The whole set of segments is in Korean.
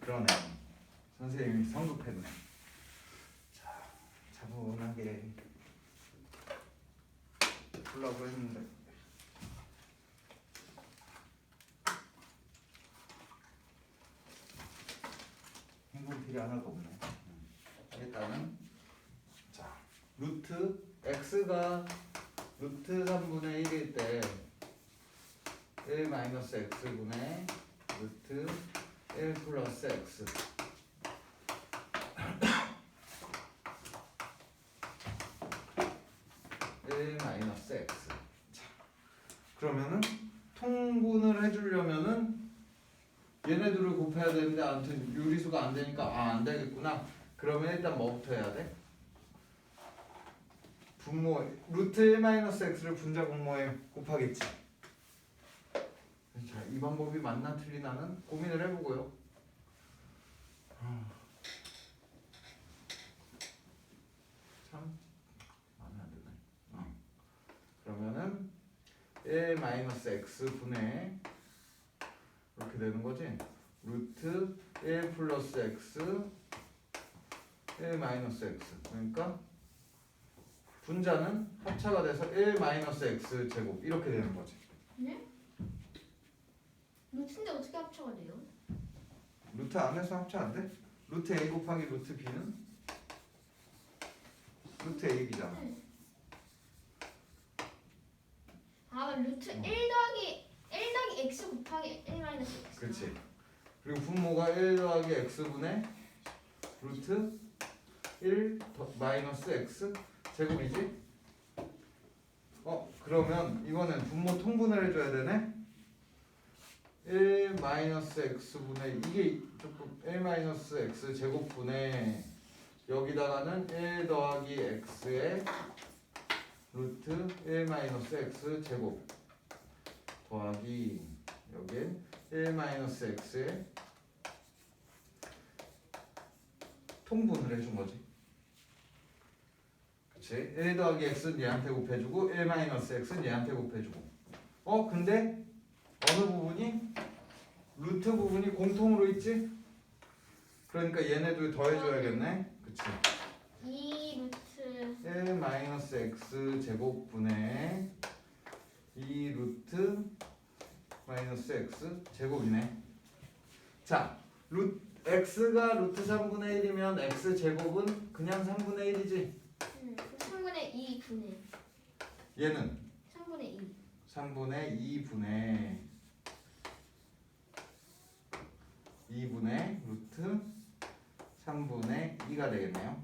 그러네. 선생님이 성급했네. 자, 차분하게 풀라고 했는데. 행동필이 하나도 없네. 음. 일단은 자 루트 x가 루트 3분의 1일 때 1 마이너스 x분의 루트 1 플러스 x. 일 마이너스 x. 자, 그러면은 통분을 해주려면은 얘네들을 곱해야 되는데 아무튼 유리수가 안 되니까 아 안 되겠구나. 그러면 일단 뭐부터 해야 돼? 분모 루트 1 마이너스 x를 분자 분모에 곱하겠지 자, 이 방법이 맞나 틀리나는 고민을 해보고요 아. 참 마음에 안 드네 어. 그러면은 1 마이너스 x 분의 이렇게 되는 거지 루트 1 플러스 x 1 마이너스 x 그러니까 분자는 합차가 돼서 1 마이너스 x 제곱 이렇게 되는 거지 네? 루트인데 어떻게 합쳐가 돼요? 루트 안에서 합차 안 돼? 루트 a 곱하기 루트 b는 루트 a b잖아 아 루트 어. 1 더하기 1 더하기 x 곱하기 1 마이너스 x 그렇지 그리고 분모가 1 더하기 x분의 루트 1 더, 마이너스 x 제곱이지? 어 그러면 이거는 분모 통분을 해줘야 되네 1 마이너스 x분의 이게 조금 1 마이너스 x 제곱분의 여기다가는 1 더하기 x의 루트 1 마이너스 x 제곱 더하기 여긴 1 마이너스 x에 통분을 해준 거지. 그치? 1 더하기 x는 얘한테 곱해주고 1 마이너스 x는 얘한테 곱해주고 어? 근데 어느 부분이? 루트 부분이 공통으로 있지? 그러니까 얘네들 더해줘야겠네. 그치? 2 루트 1 마이너스 x 제곱분의 2 루트 마이너스 x 제곱이네. 자, 루 x가 루트 3분의 1이면 x 제곱은 그냥 3분의 1이지. 음, 3분의 2 분의 얘는 3분의 2 3분의 2분의 2분의 루트 3분의 2가 되겠네요.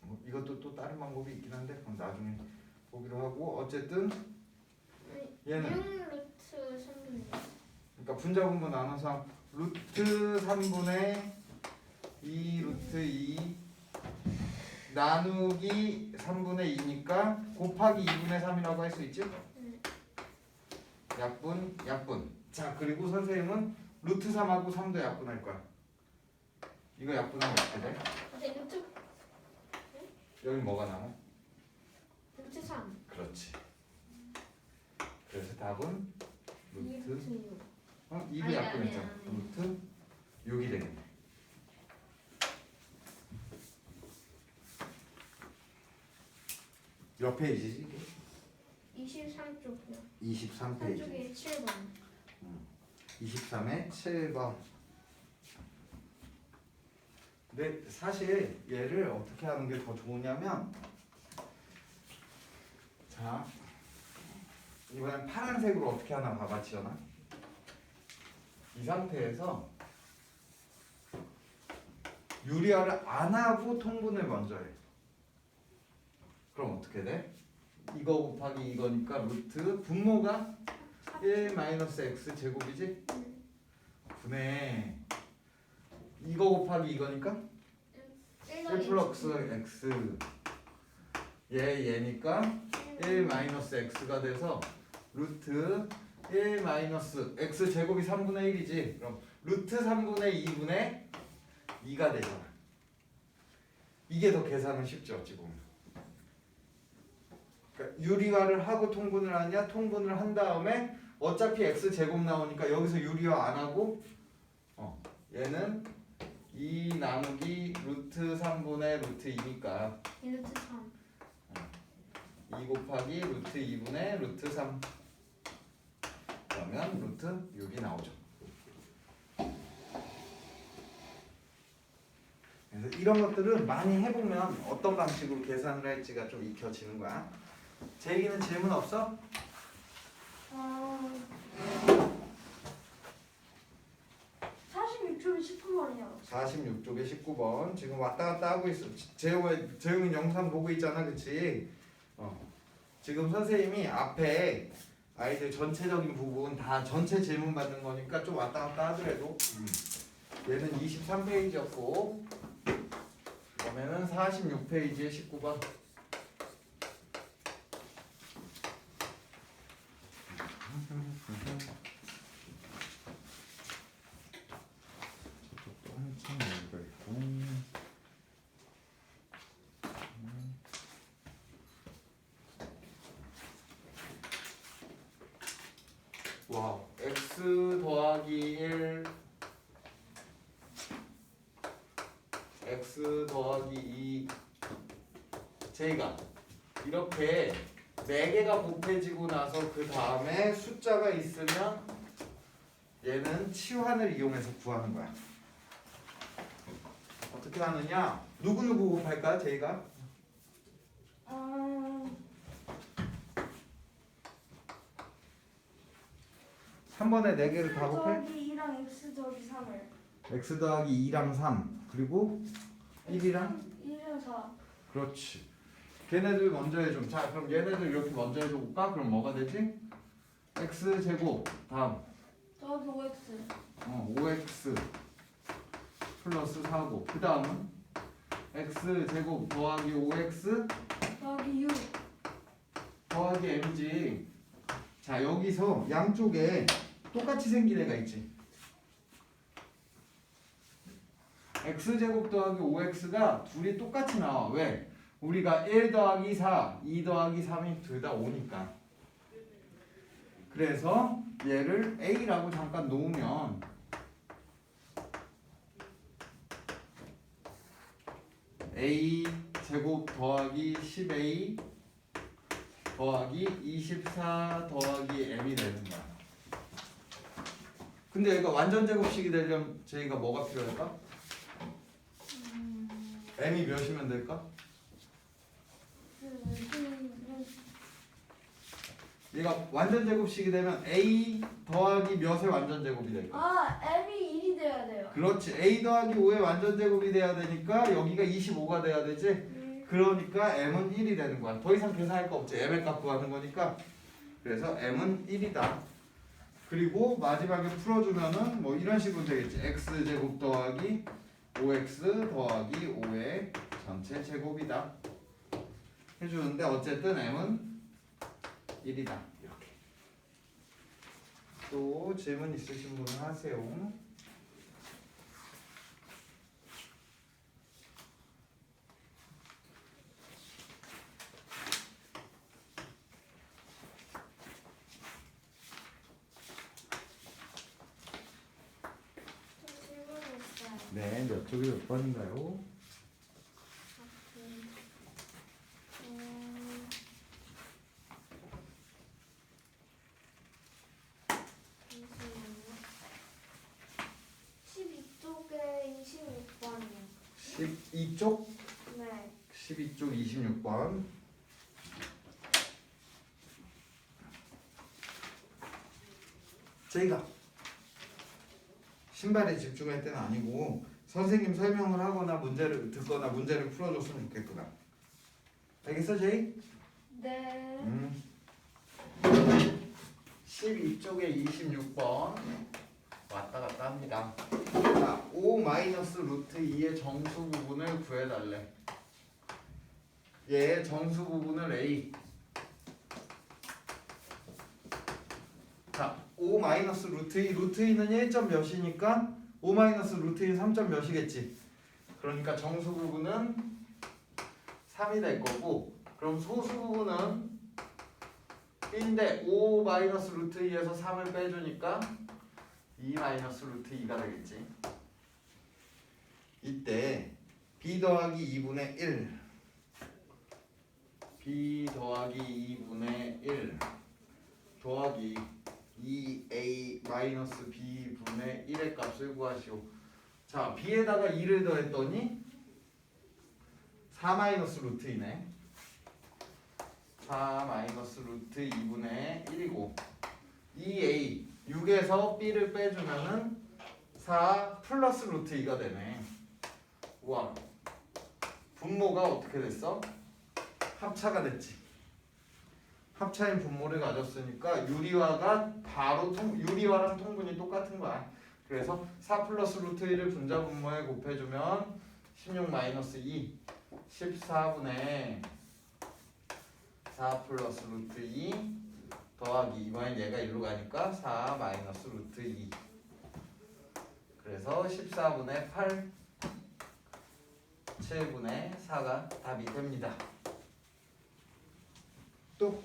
뭐 이것도 또 다른 방법이 있긴 한데 그럼 나중에 보기로 하고 어쨌든 얘는 6 루트 3분의 2 그러니까 분자분모 나눠서 루트 3분의 2 루트 2 나누기 3분의 2니까 곱하기 2분의 3이라고 할 수 있지? 음. 약분, 약분. 자, 그리고 선생님은 루트 3하고 3도 약분할 거야. 이거 약분하면 어떻게 돼? 근데 루트 여기 뭐가 남아? 루트 3 그렇지. 그래서 답은 2 루트 루트 6 어? 2도 아니, 약분했잖아. 아니, 아니. 루트 6이 되겠네. 몇 페이지지? 이게? 23쪽이요 23페이지. 한쪽에 7번 23의 7번. 근데 사실 얘를 어떻게 하는 게 더 좋으냐면 자 이번엔 파란색으로 어떻게 하나 봐봐 지연아 이 상태에서 유리화를 안 하고 통분을 먼저 해 그럼 어떻게 돼? 이거 곱하기 이거니까 루트 분모가 1 마이너스 x 제곱이지? 분의 이거 곱하기 이거니까? 1 플러스 x 얘 얘니까 1 마이너스 x가 돼서 루트 1 마이너스 x 제곱이 3분의 1이지. 그럼 루트 3분의 2분의 2가 되잖아. 이게 더 계산은 쉽지 어찌 보면 그러니까 유리화를 하고 통분을 하냐 통분을 한 다음에 어차피 x 제곱 나오니까 여기서 유리화 안 하고 어 얘는 2 나누기 루트 3분의 루트 2니까. 1루트 3 2 곱하기 루트 2분의 루트 3 그러면 루트 6이 나오죠. 그래서 이런 것들은 많이 해보면 어떤 방식으로 계산을 할지가 좀 익혀지는 거야. 제이는 질문 없어? 아 46초에 19번이요. 46쪽에 19번 지금 왔다 갔다 하고 있어 재용은 재용은 영상 보고 있잖아 그치? 어. 지금 선생님이 앞에 아이들 전체적인 부분 다 전체 질문 받는 거니까 좀 왔다 갔다 하더라도 음. 얘는 23페이지였고 그러면은 46페이지에 19번 저쪽도 한참 여기가 있고 와 x 더하기 1 x 더하기 2 제가 이렇게 4개가 곱해지고 나서 그 다음에 숫자가 있으면 얘는 치환을 이용해서 구하는 거야. 어떻게 하느냐? 누구누구 곱할까 제이가? 아 3번에 4개를 다 곱해? 더하기 2랑 x 더하기 3을. X 더하기 2랑 3 그리고 1이랑? 1이랑 4 그렇지 걔네들 먼저 해줘. 자 그럼 얘네들 이렇게 먼저 해줘볼까? 그럼 뭐가 되지? x 제곱. 다음. 더하기 5x 어, 5x 플러스 4고 그 다음은? X 제곱 더하기 5x 더하기 6 더하기 m이지 자 여기서 양쪽에 똑같이 생긴 애가 있지. X제곱 더하기 5x가 둘이 똑같이 나와. 왜? 우리가 1 더하기 4, 2 더하기 3이 둘 다 5니까 그래서 얘를 a라고 잠깐 놓으면 a 제곱 더하기 10a 더하기 24 더하기 m이 되는 거야. 근데 얘가 완전 제곱식이 되려면 저희가 뭐가 필요할까? m이 몇이면 될까? 얘가 완전 제곱식이 되면 a 더하기 몇의 완전 제곱이 될까? 아 m이 1이 돼야 돼요 그렇지. a 더하기 5의 완전 제곱이 돼야 되니까 여기가 25가 돼야 되지. 음, 그러니까 m은 1이 되는 거야. 더 이상 계산할 거 없지. m의 값 구하는 거니까. 그래서 m은 1이다. 그리고 마지막에 풀어주면은 뭐 이런 식으로 되겠지. x 제곱 더하기 5x 더하기 5의 전체 제곱이다. 해주는데 어쨌든 m은 1이다. 이렇게. 또 질문 있으신 분은 하세요. 네, 몇 쪽이 몇 번인가요? 음, 잠시만요 12쪽에 26번이요 12쪽? 네 12쪽 26번. 저희가 신발에 집중할 때는 아니고 선생님 설명을 하거나 문제를 듣거나 문제를 풀어줬으면 좋겠구나. 알겠어, 제이? 네 음. 12쪽에 26번 왔다 갔다 합니다. 자, 5 마이너스 루트 2의 정수 부분을 구해달래. 얘의 정수 부분을 A. 자, 5 마이너스 루트 2, 루트 2는 1점 몇이니까 5 마이너스 루트 2는 3점 몇이겠지. 그러니까 정수 부분은 3이 될 거고, 그럼 소수 부분은 인데 5 마이너스 루트 2에서 3을 빼주니까 2 마이너스 루트 2가 되겠지. 이때 b 더하기 2분의 1 b 더하기 2분의 1 더하기 2a 마이너스 b분의 1의 값을 구하시오. 자, b에다가 2를 더했더니 4 마이너스 루트 2네. 4 마이너스 루트 2분의 1이고 2a 6에서 b를 빼주면은 4 플러스 루트 2가 되네. 우와. 분모가 어떻게 됐어? 합차가 됐지. 합차인 분모를 가졌으니까 유리화가 바로 통, 유리화랑 통분이 똑같은 거야. 그래서 4 플러스 루트 1을 분자 분모에 곱해주면 16 마이너스 2 14분의 4 플러스 루트 2 더하기 이번엔 얘가 일로 가니까 4 마이너스 루트 2 그래서 14분의 8 7분의 4가 답이 됩니다. 또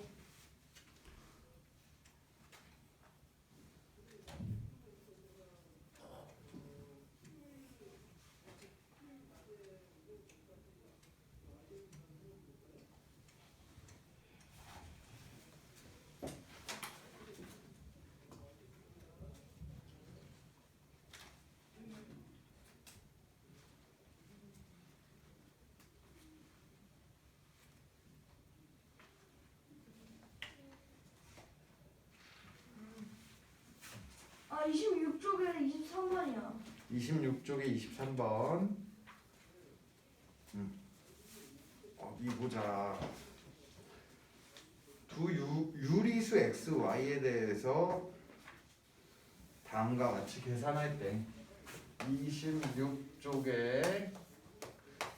아 26쪽에 23번이야. 26쪽에 23번. 음. 어디 보자. 두 유, 유리수 x, y에 대해서 다음과 같이 계산할 때 26쪽에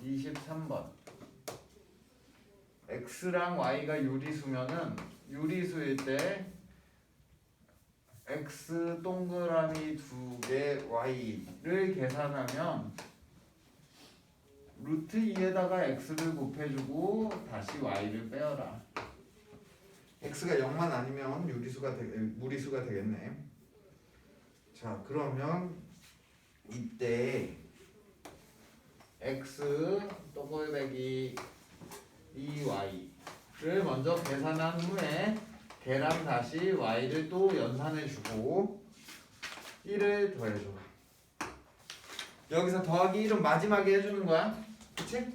23번. X랑 y가 유리수면은 유리수일 때 x 동그라미 두 개 y를 계산하면 루트 2에다가 x를 곱해주고 다시 y를 빼어라. x가 0만 아니면 유리수가 되, 무리수가 되겠네. 자 그러면 이때 x 더블백이 2y를 먼저 계산한 후에 걔랑 다시 y를 또 연산해주고 1을 더해줘. 여기서 더하기 1은 마지막에 해주는 거야. 그치?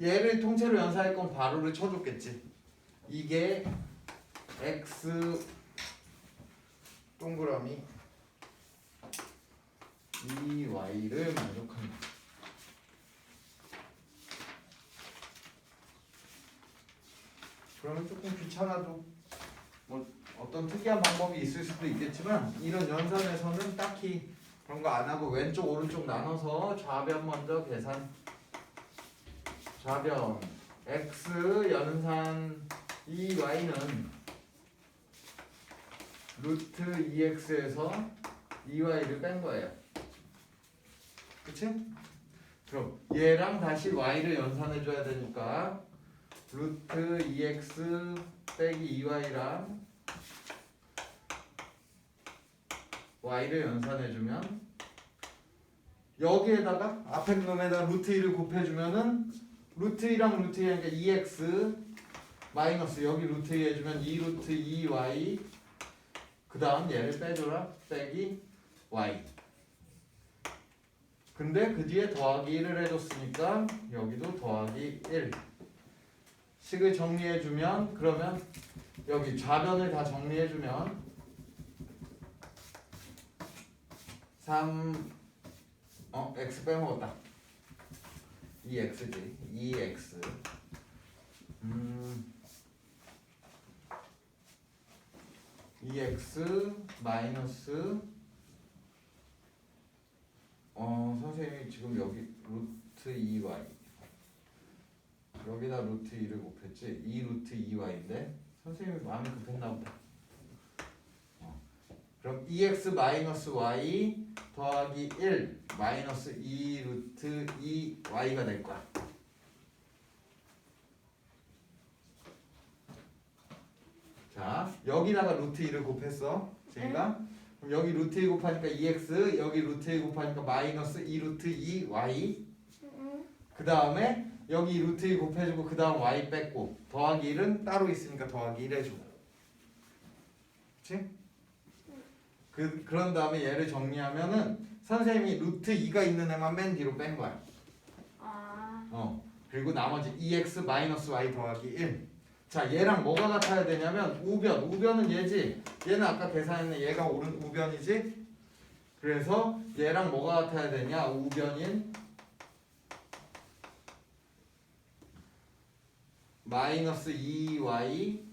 얘를 통째로 연산할 건 바로를 쳐줬겠지. 이게 x 동그라미 2y를 만족한다. 그러면 조금 귀찮아도 뭐 어떤 특이한 방법이 있을 수도 있겠지만 이런 연산에서는 딱히 그런 거 안 하고 왼쪽 오른쪽 나눠서 좌변 먼저 계산 좌변 x 연산 2y는 루트 2x에서 2y를 뺀 거예요 그치? 그럼 얘랑 다시 y를 연산해 줘야 되니까 루트 2x 빼기 2y랑 y를 연산해주면 여기에다가 앞에 놈에다 루트 2를 곱해주면은 루트 2랑 루트 2 하니까 2x 마이너스 여기 루트 2 해주면 2 루트 2y 그 다음 얘를 빼줘라. 빼기 y 근데 그 뒤에 더하기 1을 해줬으니까 여기도 더하기 1 식을 정리해주면 그러면 여기 좌변을 다 정리해주면 3 어? x 빼먹었다. 2x지. 2x 음. 2x 마이너스 어 선생님이 지금 여기 루트 2y 여기다 루트 2를 곱했지? 2 루트 2y인데 선생님이 마음이 급했나 보다. 어. 그럼 2x 마이너스 y 더하기 1 마이너스 2 루트 2y가 될 거야. 자 여기다가 루트 2를 곱했어. 제가? 그럼 여기 루트 2 곱하니까 2x 여기 루트 2 곱하니까 마이너스 2 루트 2y 응. 그 다음에 여기 루트 2 곱해주고 그 다음 y 뺐고 더하기 1은 따로 있으니까 더하기 1 해주고 그치? 그, 그런 다음에 얘를 정리하면은 선생님이 루트 2가 있는 애만 맨 뒤로 뺀 거야 아 어 그리고 나머지 2x 마이너스 y 더하기 1. 자 얘랑 뭐가 같아야 되냐면 우변 우변은 얘지. 얘는 아까 계산했는 얘가 오른 우변이지. 그래서 얘랑 뭐가 같아야 되냐 우변인 마이너스 2y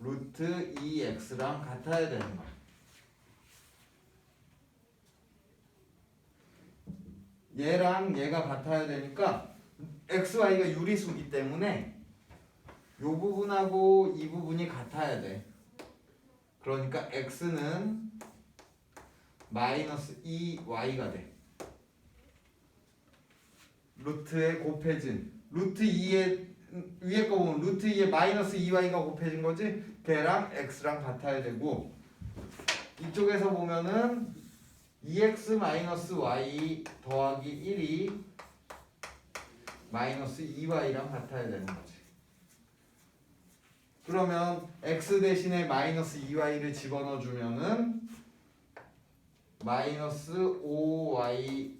루트 2x랑 같아야 되는 거야. 얘랑 얘가 같아야 되니까 x, y가 유리수기 때문에 이 부분하고 이 부분이 같아야 돼. 그러니까 x는 마이너스 2y가 돼. 루트에 곱해진 루트 2에 위에 거 보면 루트 2에 마이너스 2y가 곱해진 거지. 걔랑 x랑 같아야 되고 이쪽에서 보면은 2x 마이너스 y 더하기 1이 마이너스 2y랑 같아야 되는 거지. 그러면 x 대신에 마이너스 2y를 집어넣어 주면은 마이너스 5y에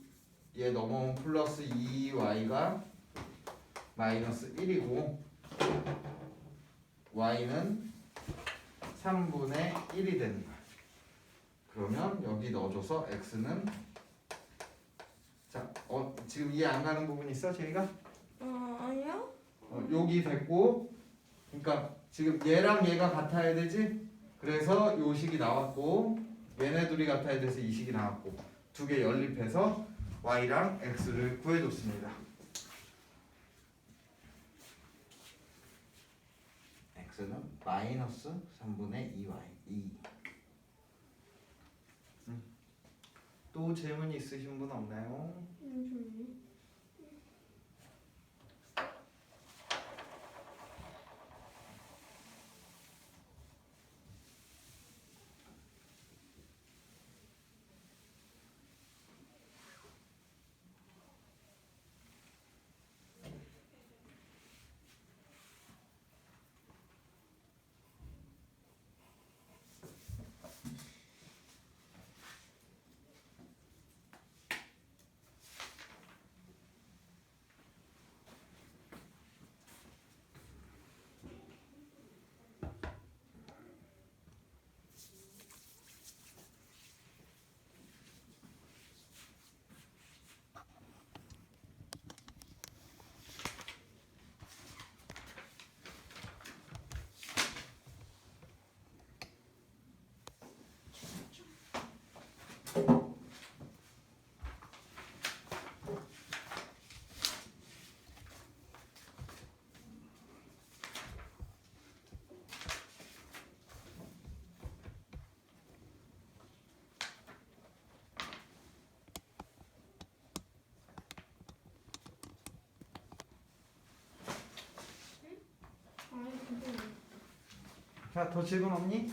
넘어온 플러스 2y가 마이너스 1이고 y는 3분의 1이 되는 거야. 그러면 여기 넣어줘서 x는 자, 어, 지금 이해 안 가는 부분 있어, 저희가? 어, 아니요? 어, 여기 됐고, 그러니까 지금 얘랑 얘가 같아야 되지? 그래서 요 식이 나왔고, 얘네 둘이 같아야 돼서 이 식이 나왔고, 두 개 연립해서 y랑 x를 구해줬습니다. X는 마이너스 3분의 2y 2. 음. 또 질문 있으신 분 없나요? 음, 아니 근데 자, 더 질문 없니?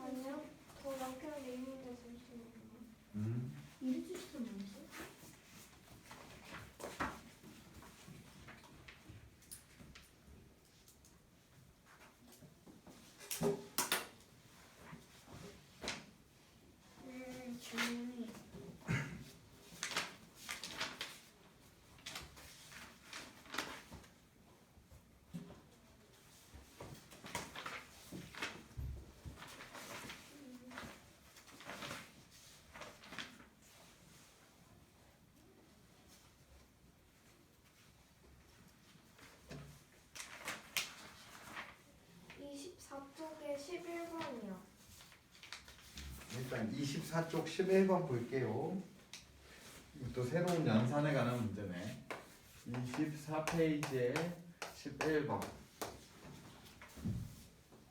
아니요. 저 남편이 있는데 잠시만요. 음. 이렇게 시켜 뭐지? 음, 질문이 (24쪽에) (11번이요) 일단 24쪽 11번 볼게요. 또 새로운 연산에 관한 문제네. 24페이지에 11번.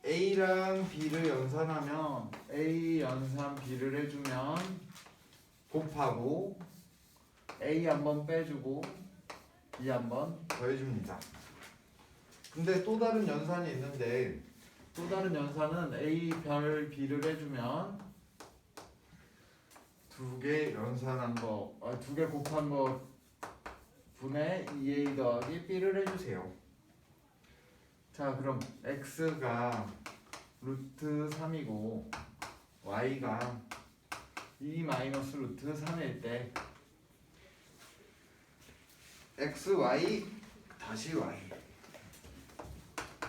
A랑 B를 연산하면 A 연산 B를 해주면 곱하고 A 한번 빼주고 B 한번 더해줍니다. 근데 또 다른 연산이 있는데 또 다른 연산은 A 별 B를 해주면 두 개 연산한 거, 아, 두 개 곱한 거 분의 2A 더하기 B를 해주세요. 자, 그럼 X가 루트 3이고 Y가 2 마이너스 루트 3일 때 X, Y 다시 Y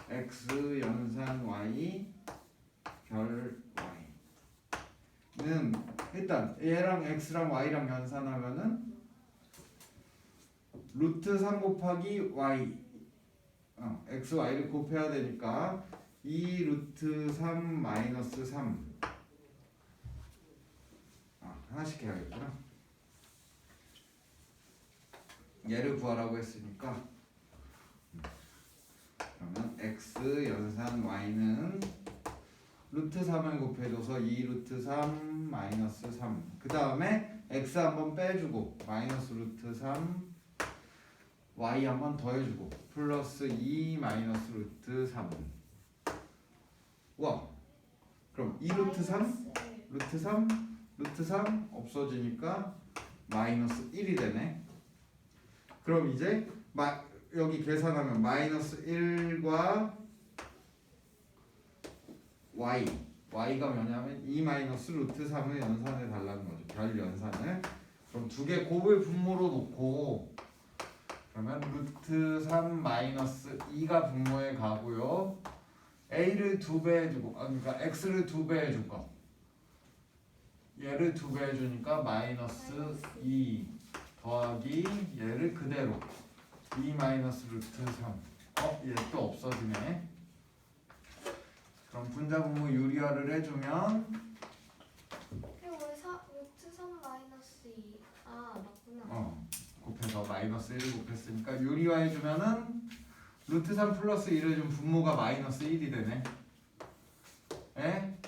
X 연산 Y 별 Y는 일단 얘랑 X랑 Y랑 연산하면은 루트 3 곱하기 Y. 어, X, Y를 곱해야 되니까 2 루트 3 마이너스 3 아, 하나씩 해야겠구나. 얘를 구하라고 했으니까 그러면 x 연산 y는 루트 3을 곱해줘서 2 루트 3 마이너스 3 그 다음에 x 한번 빼주고 마이너스 루트 3 y 한번 더해주고 플러스 2 마이너스 루트 3 와. 그럼 2 루트 3 루트 3 루트 3 없어지니까 마이너스 1이 되네. 그럼 이제 마, 여기 계산하면 마이너스 1과 y y가 뭐냐면 2 마이너스 루트 3을 연산해 달라는 거죠. 별 연산을. 그럼 두 개 곱을 분모로 놓고 그러면 루트 3 마이너스 2가 분모에 가고요. A를 두 배 해주고 아 그러니까 x를 두 배 해줄 거. 얘를 두 배 해주니까 마이너스 2 더하기 얘를 그대로 2 마이너스 루트 3 어? 얘 또 없어지네 그럼 분자 분모 유리화를 해주면 그리고 왜 사, 루트 3 마이너스 2. 아, 맞구나. 어 곱해서 마이너스 1 곱했으니까 유리화 해주면은 루트 3 플러스 1을 좀 분모가 마이너스 1이 되네 에?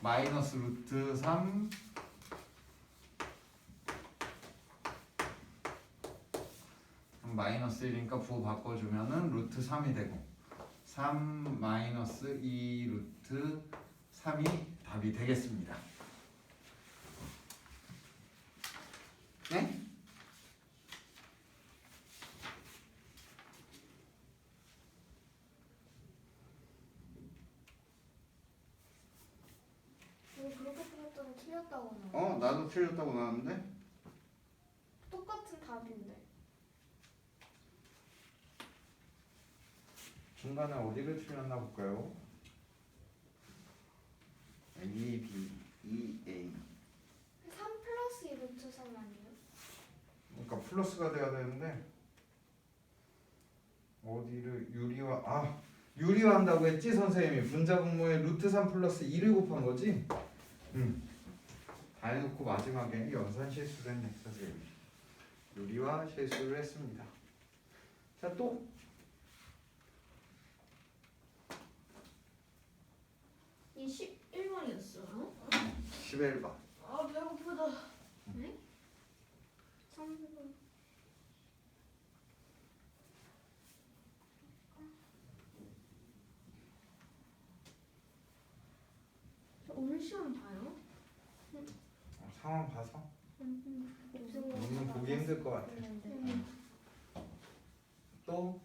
마이너스 루트 3 그럼 마이너스 1이니까 부호 바꿔주면은 루트 3이 되고 3 마이너스 2 루트 3이 답이 되겠습니다 네? 왜 그렇게 풀었더니 틀렸다고 나. 어 나도 틀렸다고 나왔는데 똑같은 답인데. 중간에 어디를 틀렸나 볼까요? A, B, E, A 3 플러스 2 루트 3 아니에요? 그러니까 플러스가 돼야 되는데 어디를 유리화 아 유리화 한다고 했지 선생님이 분자 분모에 루트 3 플러스 2를 곱한 거지? 응다 해놓고 마지막에 연산 실수를 했네 선생님이 유리화 실수를 했습니다 자또 이 11번이었어요? 11번 아, 배고프다. 네? 3번. 오늘 시험 봐요? 어, 상황 봐서 오늘 보기 힘들 것 같아 또